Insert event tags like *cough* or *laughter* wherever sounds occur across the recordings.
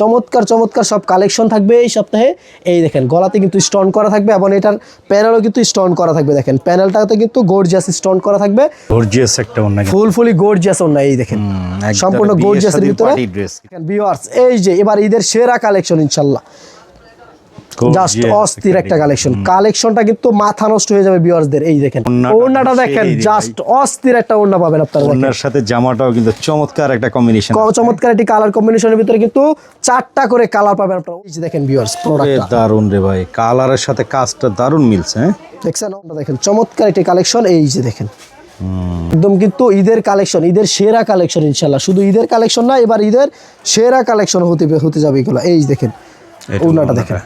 চমৎকার চমৎকার সব কালেকশন থাকবে এই সপ্তাহে। এই দেখেন গলাতে কিন্তু স্টোন করা থাকবে এবং এটার প্যানেলও কিন্তু স্টোন করা থাকবে দেখেন। প্যানেলটাতে কিন্তু গর্জিয়াস স্টোন করা থাকবে। গর্জিয়াস একটা অন্য ফুল ফুলি গর্জিয়াস অন্য এই দেখেন। সম্পূর্ণ গর্জিয়াসের ভিতরে। ভিউয়ার্স এই যে এবার ঈদের সেরা কালেকশন ইনশাল্লাহ। জাস্ট অস্থির একটা কালেকশন কালেকশনটা কিন্তু মাথা নষ্ট হয়ে যাবে ভিউয়ার্সদের এই দেখেন। ওড়নাটা দেখেন জাস্ট অস্থির একটা ওড়না পাবেন আপনারা। ওনার সাথে জামাটাও কিন্তু চমৎকার একটা কম্বিনেশন চমৎকার একটি কালার কম্বিনেশনের ভিতরে কিন্তু চারটা করে কালার পাবেন আপনারা। এই যে দেখেন ভিউয়ার্স প্রোডাক্টটা দারুণ রে ভাই। কালারের সাথে কাজটা দারুণ মিলছে হ্যাঁ? দেখছেন দেখেন চমৎকার একটি কালেকশন এই যে দেখেন। একদম কিন্তু ঈদের কালেকশন ঈদের সেরা কালেকশন ইনশাল্লাহ শুধু ঈদের কালেকশন না এবার ঈদের সেরা কালেকশন হতে হতে যাবে এগুলো। এই দেখেন ওড়নাটা। দেখেন।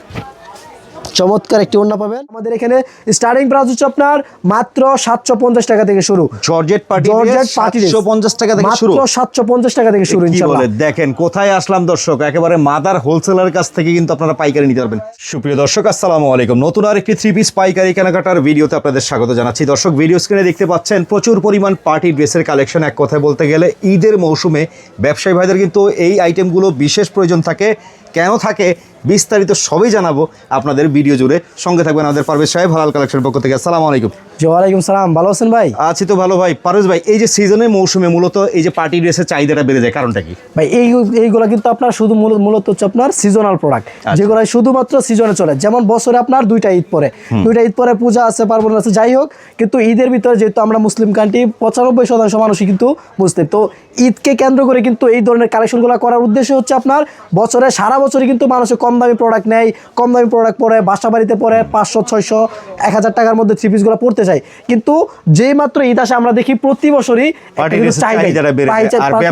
চমৎকার একটি ওড়না পাবেন। আমাদের এখানে স্টার্টিং প্রাইস হচ্ছে আপনার মাত্র সাতশো পঞ্চাশ টাকা থেকে শুরু। জর্জেট পার্টি জর্জেট পার্টি 750 টাকা থেকে শুরু। মাত্র সাতশো পঞ্চাশ টাকা থেকে শুরু বলে দেখেন কোথায় আসলাম দর্শক? একেবারে মাদার হোলসেলার কাছ থেকে কিন্তু আপনারা পাইকারি নিতে পারবেন। সুপ্রিয় দর্শক আসসালামু আলাইকুম। নতুন আর একটি থ্রি পিস পাইকারি কেনাকাটার ভিডিওতে আপনাদের স্বাগত জানাচ্ছি। দর্শক ভিডিও স্ক্রিনে দেখতে পাচ্ছেন প্রচুর পরিমাণ পার্টি ড্রেসের কালেকশন এক কথায় বলতে গেলে ঈদের মৌসুমে ব্যবসায়ী ভাইদের কিন্তু এই আইটেমগুলো বিশেষ প্রয়োজন থাকে। কেন থাকে? বিস্তারিত সবই জানাব আপনাদের ভিডিও জুড়ে। সঙ্গে থাকবেন আমাদের পারভেজ সাহেব হালাল কালেকশনের পক্ষ থেকে। আসসালামু আলাইকুম। ওয়ালাইকুম সালাম। ভালো আছেন ভাই? আছি তো ভালো ভাই। পারভেজ ভাই এই যে সিজনের মৌসুমে মূলত এই যে পার্টি ড্রেসের চাহিদাটা বেড়ে যায় কারণটা কি? ভাই এই এইগুলো কিন্তু আপনার শুধু মূলত হচ্ছে আপনার সিজনাল প্রোডাক্ট যেগুলো শুধুমাত্র সিজনে চলে। যেমন বছরে আপনার দুইটা ঈদ পরে দুইটা ঈদ পরে পূজা আছে পার্বণ আছে যাই হোক কিন্তু ঈদের ভিতরে যেহেতু আমরা মুসলিম কান্ট্রি পঁচানব্বই শতাংশ মানুষই কিন্তু মুসলিম। তো ঈদকে কেন্দ্র করে কিন্তু এই ধরনের কালেকশনগুলো করার উদ্দেশ্য হচ্ছে আপনার বছরে সারা বছরই কিন্তু মানুষে কম দামি প্রোডাক্ট নেয় কম দামি প্রোডাক্ট পরে বাসা বাড়িতে পরে পাঁচশো ছয়শো এক হাজার টাকার মধ্যে থ্রি পিসগুলো পড়তে চাই কিন্তু যেই মাত্র ঈদ আসে আমরা দেখি প্রতি বছরই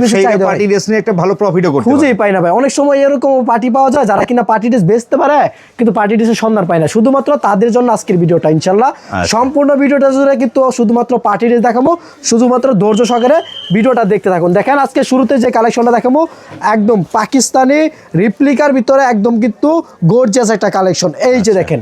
কিন্তু খুঁজেই পাই না ভাই। অনেক সময় এরকম পার্টি পাওয়া যায় যারা কিনা পার্টি ড্রেস বেচতে পারে কিন্তু পার্টি ড্রেসের সন্ধান পায় না। শুধুমাত্র তাদের জন্য আজকের ভিডিওটা ইনশাল্লাহ আচ্ছা। সম্পূর্ণ ভিডিওটা জুড়ে কিন্তু শুধুমাত্র পার্টি ড্রেস দেখাবো শুধুমাত্র ধৈর্য সহকারে ভিডিওটা দেখতে থাকুন। দেখেন আজকে শুরুতে যে কালেকশনটা দেখাবো একদম পাকিস্তানি রিপ্লিকার ভিতরে একদম কিন্তু গোর্জিয়াস একটা কালেকশন এই যে দেখেন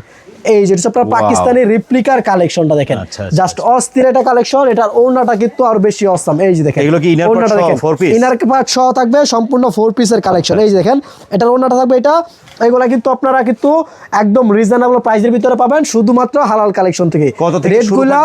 এই যে হচ্ছে আপনার পাকিস্তানি রিপ্লিকার কালেকশনটা দেখেন। আচ্ছা, আচ্ছা, জাস্ট অস্থির একটা কালেকশন এটার ওড়নাটা কিন্তু আরও বেশি অসাম এই যে দেখেন এগুলো কি part দেখেন। ইনার পার্ট সহ থাকবে সম্পূর্ণ ফোর পিসের কালেকশন এই যে দেখেন এটার ওনাটা থাকবে এটা। এগুলা কিন্তু আপনারা কিন্তু একদম রিজনেবল প্রাইসের ভিতরে পাবেন শুধুমাত্র হালাল কালেকশন থেকে। রেটগুলা?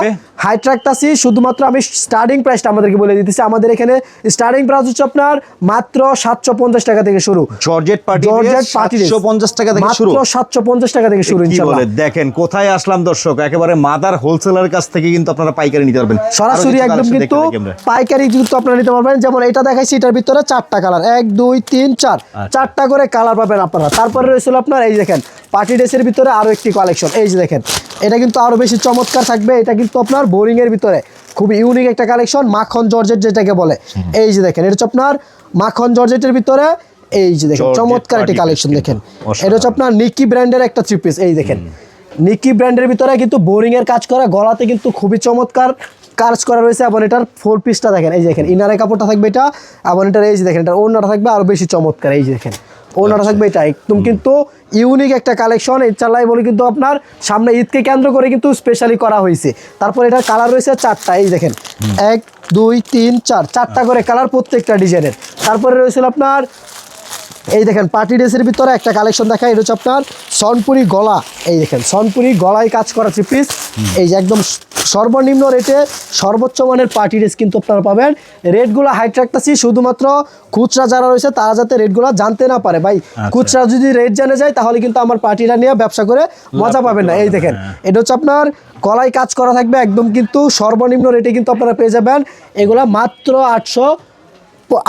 হাইট রাখতাছি শুধুমাত্র আমি স্টার্টিং প্রাইসটা আমাদেরকে বলে দিতেছি। আমাদের এখানে স্টার্টিং প্রাইস হচ্ছে আপনার মাত্র সাতশো পঞ্চাশ টাকা থেকে শুরু। জর্জেট পার্টি জর্জেট পার্টি পঞ্চাশ টাকা থেকে শুরু। সাতশো পঞ্চাশ টাকা থেকে শুরু ইনশাল্লাহ। দেখেন কোথায় আসলাম দর্শক? একেবারে মাদার হোলসেলার কাছ থেকে কিন্তু আপনারা পাইকারি নিতে পারবেন। সরাসরি একদম কিন্তু পাইকারি কিন্তু আপনারা নিতে পারবেন। যেমন এটা দেখাইছি এটার ভিতরে চারটা কালার। এক দুই তিন চার। আচ্ছা। চারটা করে কালার পাবেন আপনারা। তারপরে রয়েছিল আপনার এই দেখেন পার্টি ড্রেসের ভিতরে আরও একটি কালেকশন এই যে দেখেন এটা কিন্তু আরও বেশি চমৎকার থাকবে। এটা কিন্তু আপনার বোরিং এর ভিতরে। খুব ইউনিক একটা কালেকশন মাখন জর্জেট যেটাকে বলে। এই যে দেখেন এটা হচ্ছে আপনার মাখন জর্জেটের ভিতরে। এই যে দেখেন চমৎকার একটি কালেকশন দেখেন। এটা হচ্ছে আপনার নিকি ব্র্যান্ডের একটা থ্রি পিস এই দেখেন নিকি ব্র্যান্ডের ভিতরে কিন্তু বোরিং এর কাজ করা গলাতে কিন্তু খুবই চমৎকার কাজ করা রয়েছে। এবং এটার ফোর পিসটা দেখেন এই যে দেখেন ইনারের কাপড়টা থাকবে এটা এবং এটার এই যে দেখেন এটার ওড়নাটা থাকবে আরও বেশি চমৎকার এই যে দেখেন। ওড়নাটা থাকবে এটা একদম কিন্তু ইউনিক একটা কালেকশন এই চালাই বলে কিন্তু আপনার সামনে ঈদকে কেন্দ্র করে কিন্তু স্পেশালি করা হয়েছে। তারপর এটার কালার রয়েছে চারটা এই দেখেন। এক দুই তিন চার চারটা করে কালার প্রত্যেকটা ডিজাইনের তারপরে রয়েছিল আপনার এই দেখেন পার্টি ড্রেসের ভিতরে একটা কালেকশন দেখা এটা হচ্ছে আপনার সনপুরি গলা। এই দেখেন সনপুরি গলায় কাজ করা থ্রি পিস এই যে একদম সর্বনিম্ন রেটে সর্বোচ্চ মানের পার্টি ড্রেস কিন্তু আপনারা পাবেন। রেটগুলো হাইট রাখতেছি শুধুমাত্র খুচরা যারা রয়েছে তারা যাতে রেটগুলো জানতে না পারে। ভাই খুচরা যদি রেট জানে যায় তাহলে কিন্তু আমার পার্টিটা নিয়ে ব্যবসা করে মজা পাবেন না। এই দেখেন এটা হচ্ছে আপনার গলায় কাজ করা থাকবে একদম কিন্তু সর্বনিম্ন রেটে কিন্তু আপনারা পেয়ে যাবেন। এগুলা মাত্র আটশো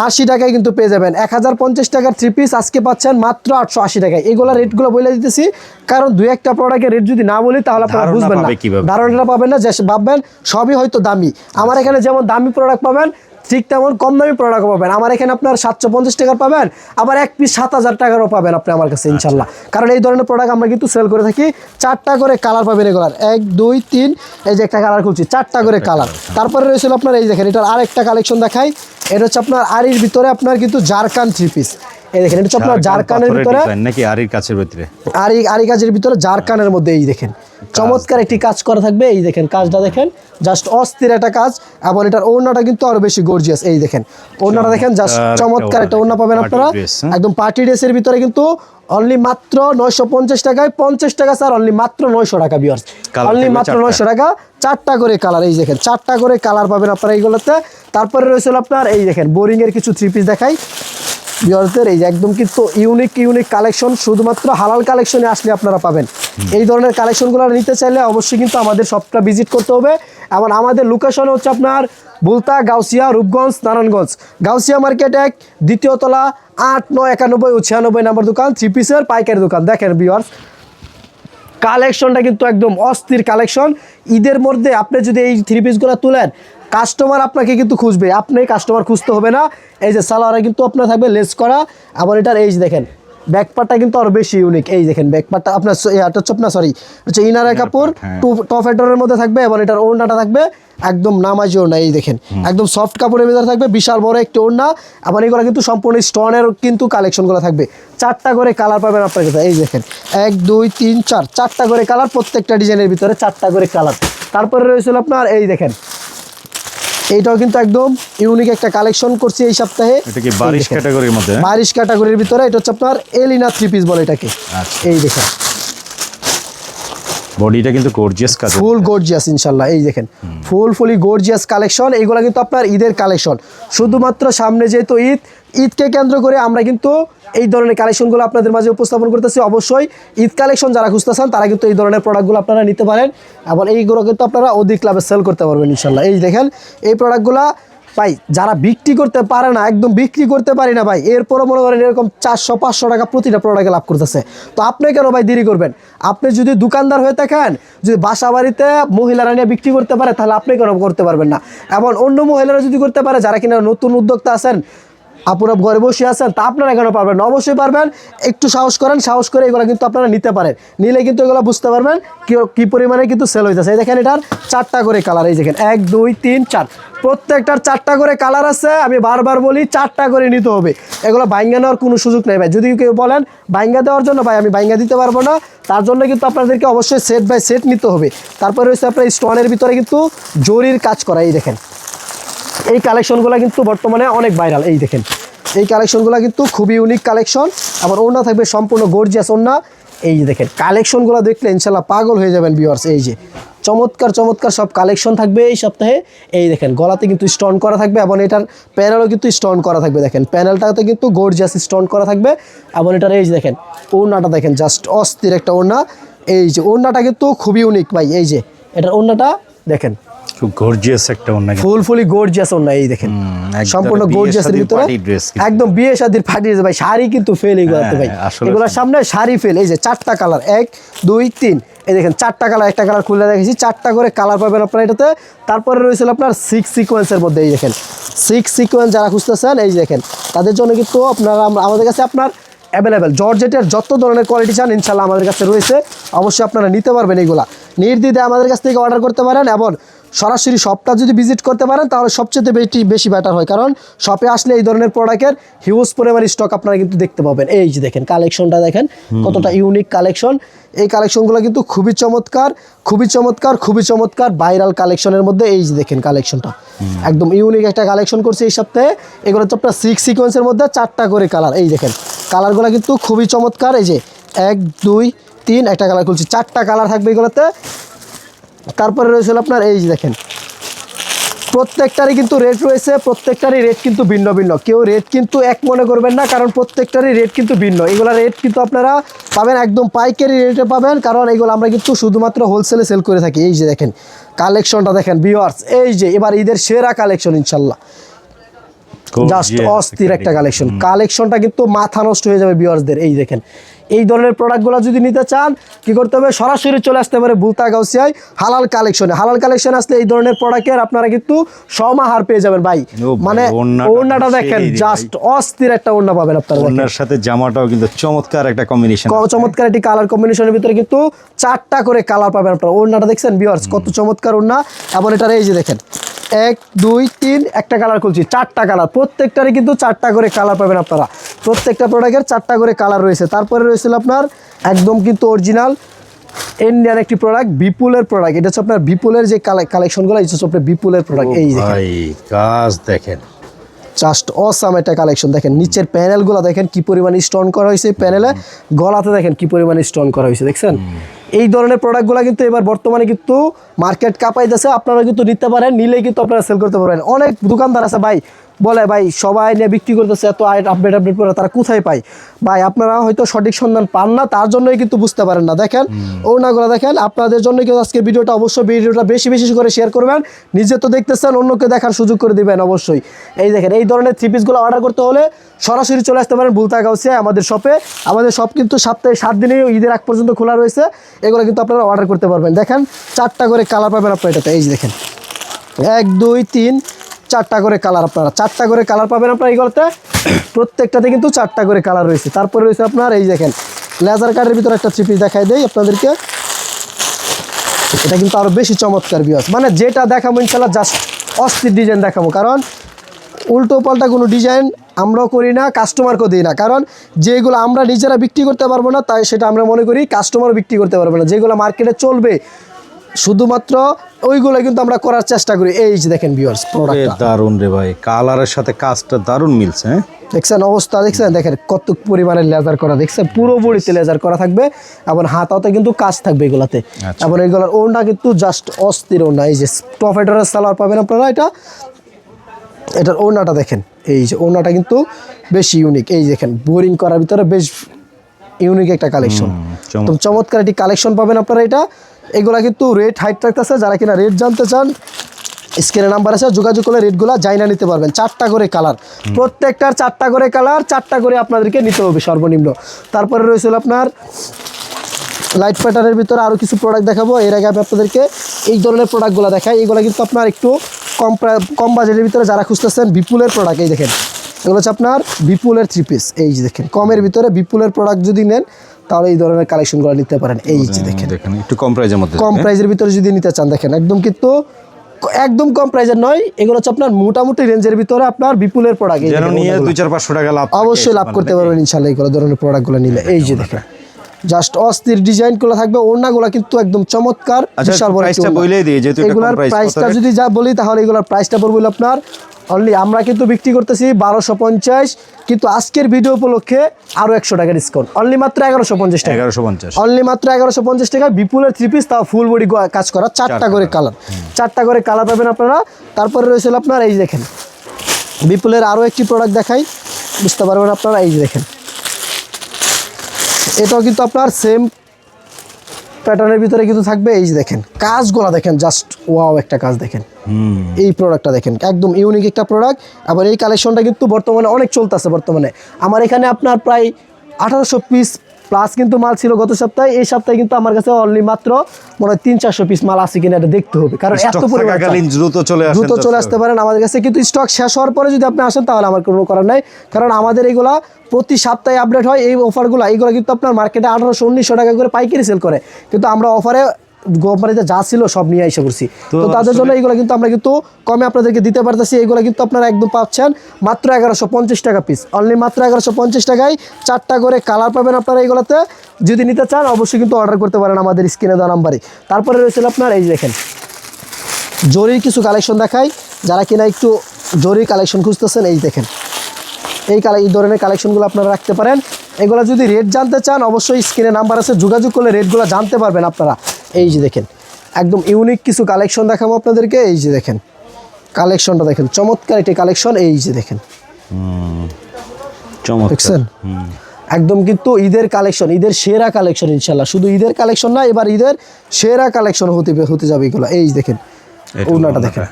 আশি টাকায় কিন্তু পেয়ে যাবেন। এক হাজার পঞ্চাশ টাকার থ্রি পিস আজকে পাচ্ছেন মাত্র আটশো আশি টাকায়। এগুলো রেটগুলো বলে দিতেছি কারণ দু একটা প্রোডাক্টের রেট যদি না বলি তাহলে আপনারা বুঝবেন না। ধারণাটা পাবেন না যে ভাববেন সবই হয়তো দামি। আমার এখানে যেমন দামি প্রোডাক্ট পাবেন ঠিক তেমন কম দামি প্রোডাক্ট পাবেন। আমার এখানে আপনার সাতশো পঞ্চাশ টাকার পাবেন আবার এক পিস সাত হাজার টাকারও পাবেন আপনি আমার কাছে ইনশাল্লাহ কারণ এই ধরনের প্রোডাক্ট আমরা কিন্তু সেল করে থাকি চারটা করে কালার পাবেন এগুলার। এক দুই তিন এই যে একটা কালার খুলছি চারটা করে কালার তারপরে রয়েছিল আপনার এই দেখেন এটার আরেকটা কালেকশন দেখাই। এটা হচ্ছে আপনার আরির ভিতরে আপনার কিন্তু জারকান থ্রি পিস এই দেখেন এটা আপনার জারকানের ভিতরে নাকি আরির কাছের ভিতরে? আরি আরি কাজের ভিতরে জারকানের মধ্যে এই দেখেন। চমৎকার একটি কাজ করা থাকবে এই দেখেন কাজটা দেখেন। জাস্ট অস্থির একটা কাজ এবং এটার ওড়নাটা কিন্তু আরও বেশি গর্জিয়াস এই দেখেন। ওড়নাটা দেখেন জাস্ট চমৎকার একটা ওড়না পাবেন আপনারা। হ্যাঁ? একদম পার্টি ড্রেসের ভিতরে কিন্তু অনলি মাত্র নয়শো পঞ্চাশ টাকায় পঞ্চাশ টাকা স্যার অনলি মাত্র নয়শো টাকা বিয়ার্স অনলি মাত্র। নয়শো টাকা চারটা করে কালার এই দেখেন চারটা করে কালার পাবেন আপনারা এইগুলোতে। তারপরে রয়েছে আপনার এই দেখেন বোরিং এর কিছু থ্রি পিস দেখাই। ভিউয়ারদের এই যে একদম কিন্তু ইউনিক ইউনিক কালেকশন শুধুমাত্র হালাল কালেকশনে আসলে আপনারা পাবেন। এই ধরনের কালেকশনগুলো নিতে চাইলে অবশ্যই কিন্তু আমাদের শপটা ভিজিট করতে হবে এবং আমাদের লোকেশন হচ্ছে আপনার বুলতা, গাউসিয়া, রূপগঞ্জ, নারায়ণগঞ্জ। গাউসিয়া মার্কেট এক, দ্বিতীয় তলা, আট, নয়, একানব্বই ও ছিয়ানব্বই নম্বর দোকান থ্রি পিসের পাইকারি দোকান। দেখেন ভিউয়ার্স কালেকশনটা কিন্তু একদম অস্থির কালেকশন ঈদের মধ্যে আপনি যদি এই থ্রি পিসগুলো তুলেন কাস্টমার আপনাকে কিন্তু খুঁজবে। আপনি কাস্টমার খুঁজতে হবে না। এই যে সালোয়ারে কিন্তু আপনার থাকবে লেস করা। আবার এটার এই দেখেন ব্যাকপারটা কিন্তু আরও বেশি ইউনিক এই দেখেন ব্যাকপারটা আপনার এটা হচ্ছে আপনার সরি হচ্ছে ইনারের কাপড়। টু টপ হেডারের মধ্যে থাকবে এবং এটার ওড়নাটা থাকবে। একদম নামাজি ওড়না এই দেখেন। একদম সফট কাপড়ের ভিতরে থাকবে বিশাল বড় একটি ওড়না। আবার এগুলো কিন্তু সম্পূর্ণ স্টোনের কিন্তু কালেকশনগুলো থাকবে। চারটা করে কালার পাবেন আপনার কাছে এই দেখেন। এক দুই তিন চার চারটা করে কালার প্রত্যেকটা ডিজাইনের ভিতরে চারটা করে কালার তারপরে রয়েছিল আপনার এই দেখেন এইটাও কিন্তু একদম ইউনিক একটা কালেকশন করছি এই সপ্তাহে এটা কি বারিশ ক্যাটাগরির মধ্যে? বারিশ ক্যাটাগরির ভিতরে এটা হচ্ছে আপনার এলিনা থ্রি পিস বলে এটাকে আচ্ছা। এই দেখেন বডিটা কিন্তু গর্জিয়াস কাজ ফুল গর্জিয়াস ইনশাল্লাহ এই দেখেন ফুল ফুলি গর্জিয়াস কালেকশন এইগুলো কিন্তু আপনার ঈদের কালেকশন শুধুমাত্র সামনে যেহেতু ঈদ ঈদকে কেন্দ্র করে আমরা কিন্তু এই ধরনের কালেকশনগুলো আপনাদের মাঝে উপস্থাপন করতেছি। অবশ্যই ঈদ কালেকশন যারা খুঁজতেছেন তারা কিন্তু এই ধরনের প্রোডাক্টগুলো আপনারা নিতে পারেন। এবং এইগুলো কিন্তু আপনারা অধিক লাভে সেল করতে পারবেন ইনশাল্লাহ এই দেখেন এই প্রোডাক্টগুলো ভাই, যারা বিক্রি করতে পারে না, একদম বিক্রি করতে পারি না ভাই, এরপরও মনে করেন এরকম চারশো, পাঁচশো টাকা প্রতিটা প্রোডাক্টে লাভ করতেছে। তো আপনি কেন ভাই দেরি করবেন? আপনি যদি দোকানদার হয়ে থাকেন, যদি বাসা বাড়িতে মহিলারা নিয়ে বিক্রি করতে পারে, তাহলে আপনি কেন করতে পারবেন না? এবং অন্য মহিলারা যদি করতে পারে, যারা কিনা নতুন উদ্যোক্তা আছেন আপুরা ঘরে বসে আছেন, তা আপনারা কেন পারবেন অবশ্যই পারবেন। একটু সাহস করেন, সাহস করে এগুলো কিন্তু আপনারা নিতে পারেন। নিলে কিন্তু এগুলো বুঝতে পারবেন কি কি পরিমাণে কিন্তু সেল হইতেছে। এই দেখেন এটার চারটা করে কালার এই দেখেন, এক, দুই, তিন, চার। প্রত্যেকটার চারটা করে কালার আছে, আমি বারবার বলি চারটা করে নিতে হবে। এগুলো বাইঙ্গা নেওয়ার কোনো সুযোগ নেই ভাই। যদি কেউ বলেন বাইঙ্গা দেওয়ার জন্য, ভাই আমি বাইঙ্গা দিতে পারব না। তার জন্য কিন্তু আপনাদেরকে অবশ্যই সেট বাই সেট নিতে হবে। তারপরে রয়েছে আপনার স্টোনের ভিতরে কিন্তু জরির কাজ করা, এই দেখেন। এই কালেকশনগুলো কিন্তু বর্তমানে অনেক ভাইরাল এই দেখেন। এই কালেকশনগুলো কিন্তু খুবই ইউনিক কালেকশন। আবার ওড়না থাকবে সম্পূর্ণ গর্জিয়াস ওড়না। এই যে দেখেন, কালেকশনগুলো দেখলে ইনশাল্লাহ পাগল হয়ে যাবেন ভিউয়ার্স এই যে, চমৎকার চমৎকার সব কালেকশন থাকবে এই সপ্তাহে। এই দেখেন, গলাতে কিন্তু স্টোন করা থাকবে এবং এটার প্যানেলও কিন্তু স্টোন করা থাকবে। দেখেন প্যানেলটাতে কিন্তু গর্জিয়াস স্টোন করা থাকবে। এবং এটার এই যে দেখেন, ওড়নাটা দেখেন জাস্ট অস্থির একটা ওড়না। এই যে, ওড়নাটা কিন্তু খুবই ইউনিক ভাই, এই যে, এটার ওড়নাটা দেখেন। খুব গর্জিয়াস একটা অন্য ফুল ফুলি গর্জিয়াস ওড়না এই দেখেন। সম্পূর্ণ বিয়ে গর্জিয়াসের ভিতরে। party dress কিন্তু। একদম বিয়ে শাদির পার্টি ভাই শাড়ি কিন্তু ফেল এগুলাতে হ্যাঁ, ভাই। এগুলোর সামনে শাড়ি ফেল এই যে চারটা কালার এক দুই তিন। এই দেখেন চারটা কালার একটা কালার খুলে রেখেছি চারটা করে কালার পাবেন আপনারা এটাতে। তারপরে রয়েছিল আপনার সিক্স সিকোয়েন্সের মধ্যে এই দেখেন। সিক্স সিকোয়েন্স যারা খুঁজতেছেন এই দেখেন তাদের জন্য কিন্তু আপনারা আমাদের কাছে আপনার অ্যাভেলেবেল জর্জেটের যত ধরনের কোয়ালিটি চান ইনশাল্লাহ আমাদের কাছে রয়েছে। অবশ্যই আপনারা নিতে পারবেন এইগুলা নির্দ্বিধে আমাদের কাছ থেকে অর্ডার করতে পারেন এবং সরাসরি শপটা যদি ভিজিট করতে পারেন তাহলে সবচেয়ে বেশি বেশি বেটার হয়। কারণ শপে আসলে এই ধরনের প্রোডাক্টের হিউজ পরিমাণ স্টক আপনারা কিন্তু দেখতে পাবেন। এই যে দেখেন কালেকশনটা দেখেন কতটা ইউনিক কালেকশন এই কালেকশনগুলো কিন্তু খুবই চমৎকার খুবই চমৎকার খুবই চমৎকার ভাইরাল কালেকশনের মধ্যে এই যে দেখেন কালেকশনটা একদম ইউনিক একটা কালেকশন করছে এই সপ্তাহে। এগুলো হচ্ছে আপনার সিক্স সিকোয়েন্সের মধ্যে চারটা করে কালার এই দেখেন কালারগুলো কিন্তু খুবই চমৎকার। এই যে এক দুই তিন একটা কালার খুলছি। চারটা কালার থাকবে এগুলোতে। তারপরে রয়েছে আপনার এই যে দেখেন। প্রত্যেকটারই কিন্তু রেট রয়েছে, প্রত্যেকটারই রেট কিন্তু ভিন্ন ভিন্ন। কেউ রেট কিন্তু এক মনে করবেন না, কারণ প্রত্যেকটারই রেট কিন্তু ভিন্ন। এগুলোর রেট কিন্তু আপনারা পাবেন একদম পাইকারি রেটে পাবেন, কারণ এগুলো আমরা কিন্তু শুধুমাত্র হোলসেলে সেল করে থাকি। এই যে দেখেন কালেকশনটা দেখেন ভিওয়ার্স এই যে এবার ঈদের সেরা কালেকশন ইনশাল্লাহ। জাস্ট অস্থির একটা কালেকশন কালেকশনটা কিন্তু মাথা নষ্ট হয়ে যাবে ভিউয়ার্সদের এই দেখেন। এই ধরনের প্রোডাক্টগুলো যদি নিতে চান কি করতে হবে? সরাসরি চলে আসতে পারে বুলতা গাউসিয়ায় হালাল কালেকশনে হালাল কালেকশন আসলে এই ধরনের প্রোডাক্টের আপনারা কিন্তু সমাহার পেয়ে যাবেন ভাই। মানে ওড়নাটা দেখেন জাস্ট অস্থির একটা ওড়না পাবেন আপনারা। ওনার সাথে জামাটাও কিন্তু চমৎকার একটা কম্বিনেশন চমৎকার একটি কালার কম্বিনেশনের ভিতরে কিন্তু চারটা করে কালার পাবেন আপনারা। ওড়নাটা দেখছেন ভিউয়ার্স কত চমৎকার ওড়না। এবং এটার এই যে দেখেন এক দুই তিন একটা কালার খুলছি। চারটা কালার প্রত্যেকটারই কিন্তু চারটা করে কালার পাবেন আপনারা। প্রত্যেকটা প্রোডাক্টের চারটা করে কালার রয়েছে। তারপরে রয়েছিল আপনার একদম কিন্তু অরিজিনাল ইন্ডিয়ান একটি প্রোডাক্ট বিপুলের প্রোডাক্ট এটা হচ্ছে আপনার বিপুলের যে কালেকশনগুলো এই হচ্ছে আপনার বিপুলের প্রোডাক্ট এই দেখেন। ভাই কাজ দেখেন। জাস্ট অসাম একটা কালেকশন দেখেন নিচের প্যানেলগুলো দেখেন কি পরিমাণ স্টোন করা হয়েছে প্যানেলে গলাতে দেখেন কি পরিমাণ স্টোন করা হয়েছে দেখছেন? এই ধরনের প্রোডাক্টগুলো কিন্তু এবার বর্তমানে কিন্তু মার্কেট কাঁপাইতেছে। আপনারা কিন্তু নিতে পারেন নিলে কিন্তু আপনারা সেল করতে পারবেন। অনেক দোকানদার আছে ভাই বলে ভাই সবাই নিয়ে বিক্রি করতেছে এত আপডেট আপডেট করে তারা কোথায় পায়? ভাই আপনারা হয়তো সঠিক সন্ধান পান না তার জন্যই কিন্তু বুঝতে পারেন না। দেখেন ওনাগুলো দেখেন আপনাদের জন্য কিন্তু আজকে ভিডিওটা অবশ্যই ভিডিওটা বেশি বেশি করে শেয়ার করবেন। নিজে তো দেখতেছেন অন্যকে দেখার সুযোগ করে দিবেন অবশ্যই। এই দেখেন এই ধরনের থ্রি পিসগুলো অর্ডার করতে হলে সরাসরি চলে আসতে পারেন বুলতা গাউসিয়া আমাদের শপে আমাদের শপ কিন্তু সপ্তাহে সাত দিনে ঈদের আগ পর্যন্ত খোলা রয়েছে। এগুলো কিন্তু আপনারা অর্ডার করতে পারবেন। দেখেন চারটা করে কালার পাবেন আপনারা এটাতে। এই যে দেখেন এক দুই তিন চারটা করে কালার আপনারা চারটা করে কালার পাবেন আপনারা এইগুলোতে *coughs* প্রত্যেকটাতে কিন্তু চারটা করে কালার রয়েছে। তারপরে রয়েছে আপনার এই দেখেন লেজার কার্ডের ভিতরে একটা থ্রি পিস দেখাই দেই আপনাদেরকে। এটা কিন্তু আরও বেশি চমৎকার বিয়াস মানে যেটা দেখাবো ইনশাল্লাহ জাস্ট অস্থির ডিজাইন দেখাবো। কারণ উল্টো পাল্টা কোনো ডিজাইন আমরাও করি না কাস্টমারকেও দিই না। কারণ যেগুলো আমরা নিজেরা বিক্রি করতে পারব না তাই সেটা আমরা মনে করি কাস্টমারও বিক্রি করতে পারবে না। যেগুলো মার্কেটে চলবে শুধুমাত্র ওইগুলো কিন্তু আমরা করার চেষ্টা করি। এই যে দেখেন ভিউয়ার্স এ প্রোডাক্টটা দারুণ রে ভাই। কালারের সাথে কাজটা দারুণ মিলছে হ্যাঁ? দেখছেন অবস্থা দেখছেন? দেখেন কত পরিমাণে লেজার করা দেখছেন? পুরো বডিতে লেজার করা থাকবে এবং হাতাতে কিন্তু কাজ থাকবে এগুলাতে। আচ্ছা। এবং এইগুলোর ওড়না কিন্তু জাস্ট অস্থির ওড়না। এই যে টফেটারের সালোয়ার পাবেন আপনারা এটা। এটার ওড়নাটা দেখেন। এই যে ওড়নাটা কিন্তু বেশ ইউনিক এই দেখেন বোরিং করার ভিতরে বেশ ইউনিক একটা কালেকশন। তো চমৎকার একটি কালেকশন পাবেন আপনারা এটা। এগুলা কিন্তু রেট হাইট থাকতেছে যারা কিনা রেট জানতে চান স্ক্রিনে নাম্বার আছে যোগাযোগ করলে রেটগুলো জাইনা নিতে পারবেন। চারটা করে কালার প্রত্যেকটার চারটা করে কালার চারটা করে আপনাদেরকে নিতে হবে সর্বনিম্ন। তারপরে রয়েছিল আপনার লাইট প্যাটার্নের ভিতরে আরও কিছু প্রোডাক্ট দেখাবো। এর আগে আমি আপনাদেরকে এই ধরনের প্রোডাক্টগুলো দেখাই। এগুলো কিন্তু আপনার একটু কম কম বাজেটের ভিতরে যারা খুঁজতেছেন বিপুলের প্রোডাক্ট এই দেখেন। এগুলো হচ্ছে আপনার বিপুলের থ্রি পিস এই যে দেখেন কমের ভিতরে বিপুলের প্রোডাক্ট যদি নেন তাহলে এই ধরনের কালেকশনগুলো নিতে পারেন। এই যে দেখেন। দেখেন একটু কম প্রাইজের মধ্যে। কম হ্যাঁ? প্রাইজের ভিতরে যদি নিতে চান দেখেন একদম কিন্তু একদম কম প্রাইজের নয় এগুলো হচ্ছে আপনার মোটামুটি রেঞ্জের ভিতরে আপনার বিপুলের প্রোডাক্ট যেন নিয়ে দুই চার পাঁচশো টাকা লাভ অবশ্যই লাভ মানে করতে? পারবেন ইনশাল্লাহ এইগুলো ধরনের প্রোডাক্টগুলো নিলে। এই যে দেখেন জাস্ট অস্থির ডিজাইনগুলো থাকবে ওড়নাগুলো কিন্তু একদম চমৎকার আচ্ছা, বিশাল বড় প্রাইসটা। বলেই দিই, যেহেতু এটা প্রাইসটা যদি যা বলি তাহলে এগুলোর প্রাইসটা পড়বে আপনার অনলি আমরা কিন্তু বিক্রি করতেছি বারোশো পঞ্চাশ কিন্তু আজকের ভিডিও উপলক্ষে আরও একশো টাকা ডিসকাউন্ট অনলি মাত্র এগারোশো পঞ্চাশ টাকা। এগারোশো পঞ্চাশ। অনলি মাত্র এগারোশো পঞ্চাশ টাকা। বিপুলের থ্রি পিস তাও ফুল বডি কাজ করা। চারটা করে কালার চারটা করে কালার পাবেন আপনারা। তারপরে রয়েছে আপনার এই দেখেন। বিপুলের আরও একটি প্রোডাক্ট দেখাই। বুঝতে পারবেন আপনারা এই দেখেন। এটাও কিন্তু আপনার সেম প্যাটার্নের ভিতরে কিন্তু থাকবে এই যে দেখেন, কাজগুলো দেখেন জাস্ট ওয়াও একটা কাজ দেখেন। এই প্রোডাক্টটা দেখেন, একদম ইউনিক একটা প্রোডাক্ট আবার এই কালেকশনটা কিন্তু বর্তমানে অনেক চলতেছে বর্তমানে। আমার এখানে আপনার প্রায় আঠারোশো পিস প্লাস কিন্তু মাল ছিল গত সপ্তাহে এই সপ্তাহে কিন্তু আমার কাছে অনলি মাত্র মনে হয় তিন চারশো পিস মাল আছে কিনা এটা দেখতে হবে। কারণ এত পরিমাণ দ্রুত চলে দ্রুত চলে আসতে পারেন আমাদের কাছে। কিন্তু স্টক শেষ হওয়ার পরে যদি আপনি আসেন তাহলে আমার কোনো করার নাই। কারণ আমাদের এইগুলা প্রতি সপ্তাহে আপডেট হয়। এই অফারগুলো এইগুলো কিন্তু আপনার মার্কেটে আঠারোশো উনিশশো টাকা করে পাইকারি সেল করে। কিন্তু আমরা অফারে কোম্পানিতে যা ছিল সব নিয়ে এসে করছি তো তাদের জন্য এইগুলো কিন্তু আমরা কিন্তু কমে আপনাদেরকে দিতে পারতেছি। এইগুলো কিন্তু আপনারা একদম পাচ্ছেন মাত্র এগারোশো পঞ্চাশ টাকা পিস অনলি মাত্র এগারোশো পঞ্চাশ টাকায় চারটা করে কালার পাবেন আপনারা এইগুলোতে। যদি নিতে চান অবশ্যই কিন্তু অর্ডার করতে পারেন আমাদের স্ক্রিনে দেওয়া নাম্বারে। তারপরে রয়েছে আপনার এই দেখেন জরির কিছু কালেকশন দেখাই। যারা কিনা একটু জরির কালেকশন খুঁজতেছেন এই দেখেন এই কালে এই ধরনের কালেকশনগুলো আপনারা রাখতে পারেন। এগুলো যদি রেট জানতে চান অবশ্যই স্ক্রিনে নাম্বার আছে। যোগাযোগ করলে রেটগুলো জানতে পারবেন আপনারা। এই যে দেখেন একদম ইউনিক কিছু কালেকশন দেখাবো আপনাদেরকে এই যে দেখেন কালেকশনটা দেখেন চমৎকার একটি কালেকশন এই যে দেখেন। চমৎকার। দেখছেন? একদম কিন্তু ঈদের কালেকশন ঈদের সেরা কালেকশন ইনশাল্লাহ শুধু ঈদের কালেকশন না এবার ঈদের সেরা কালেকশন হতে হতে যাবে এগুলো। এই যে দেখেন ওড়নাটা। দেখেন।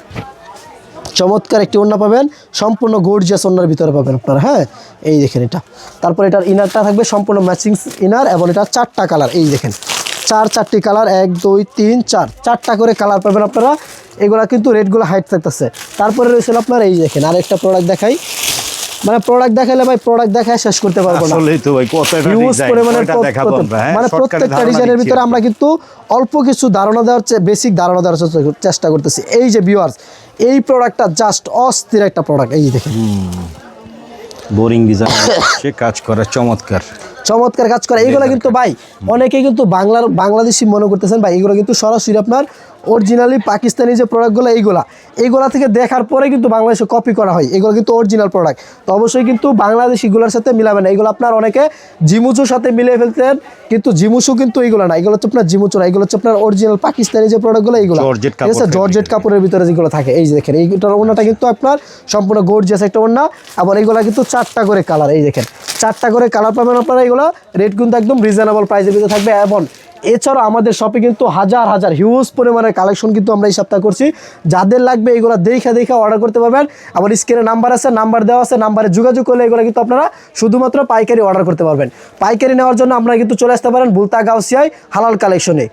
চমৎকার একটি ওড়না পাবেন সম্পূর্ণ গর্জিয়াস ওড়নার ভিতরে পাবেন আপনারা হ্যাঁ? এই দেখেন এটা। তারপর এটার ইনারটা থাকবে সম্পূর্ণ ম্যাচিং ইনার এবং এটা চারটা কালার এই দেখেন। চার চারটি কালার এক দুই তিন চার। চারটা করে কালার পাবেন আপনারা। এগুলা কিন্তু রেটগুলো হাইট থাকতেছে। তারপরে রয়েছে আপনার এই দেখেন আরেকটা প্রোডাক্ট দেখাই। মানে প্রোডাক্ট দেখালে ভাই প্রোডাক্ট দেখায় শেষ করতে পারব না। আসলেই তো ভাই কত একটা হিউজ ডিজাইন হ্যাঁ? মানে প্রত্যেকটা ডিজাইনের ভিতরে আমরা কিন্তু অল্প কিছু ধারণা দেওয়ার বেসিক ধারণা দেওয়ার চেষ্টা- করতেছি। এই যে ভিউয়ার্স এই প্রোডাক্টটা জাস্ট অস্থির একটা প্রোডাক্ট এই দেখেন। বোরিং ডিজাইন সে কাজ করে চমৎকার। চমৎকার কাজ করে। এইগুলো কিন্তু ভাই অনেকেই কিন্তু বাংলার বাংলাদেশি মনে করতেছেন ভাই এগুলো কিন্তু সরাসরি আপনার অরিজিনালি পাকিস্তানি যে প্রোডাক্টগুলো এইগুলা। এইগুলা থেকে দেখার পরে কিন্তু বাংলাদেশে কপি করা হয়। এগুলো কিন্তু অরিজিনাল প্রোডাক্ট তো অবশ্যই কিন্তু বাংলাদেশিগুলোর সাথে মিলাবে না। এগুলো আপনার অনেকে জিমুচুর সাথে মিলিয়ে ফেলতেন কিন্তু জিমুসু কিন্তু এইগুলো না। এগুলো হচ্ছে আপনার জিমুচু না। এগুলো হচ্ছে আপনার অরিজিনাল পাকিস্তানি যে প্রোডাক্টগুলো এইগুলো ঠিক আছে? জর্জেট কাপড়ের ভিতরে যেগুলো থাকে এই যে দেখেন এইটার ওনাটা কিন্তু আপনার সম্পূর্ণ গর্জিয়াস একটা ওনা আবার এইগুলা কিন্তু চারটা করে কালার এই দেখেন। চারটা করে কালার পাবেন আপনারা এইগুলো রেট কিন্তু একদম রিজনেবল প্রাইসের ভিতরে থাকবে। এবং এছাড়াও আমাদের শপে কিন্তু হাজার হাজার হিউজ পরিমাণের কালেকশন কিন্তু আমরা এই সপ্তাহে করছি। যাদের লাগবে এইগুলো দেখা দেখা অর্ডার করতে পারবেন। আমার স্ক্রিনে নাম্বার আছে নাম্বার দেওয়া আছে নাম্বারে যোগাযোগ করলে এগুলো কিন্তু আপনারা শুধুমাত্র পাইকারি অর্ডার করতে পারবেন। পাইকারি নেওয়ার জন্য আপনারা কিন্তু চলে আসতে পারেন বুলতা গাউসিয়ায় হালাল কালেকশনে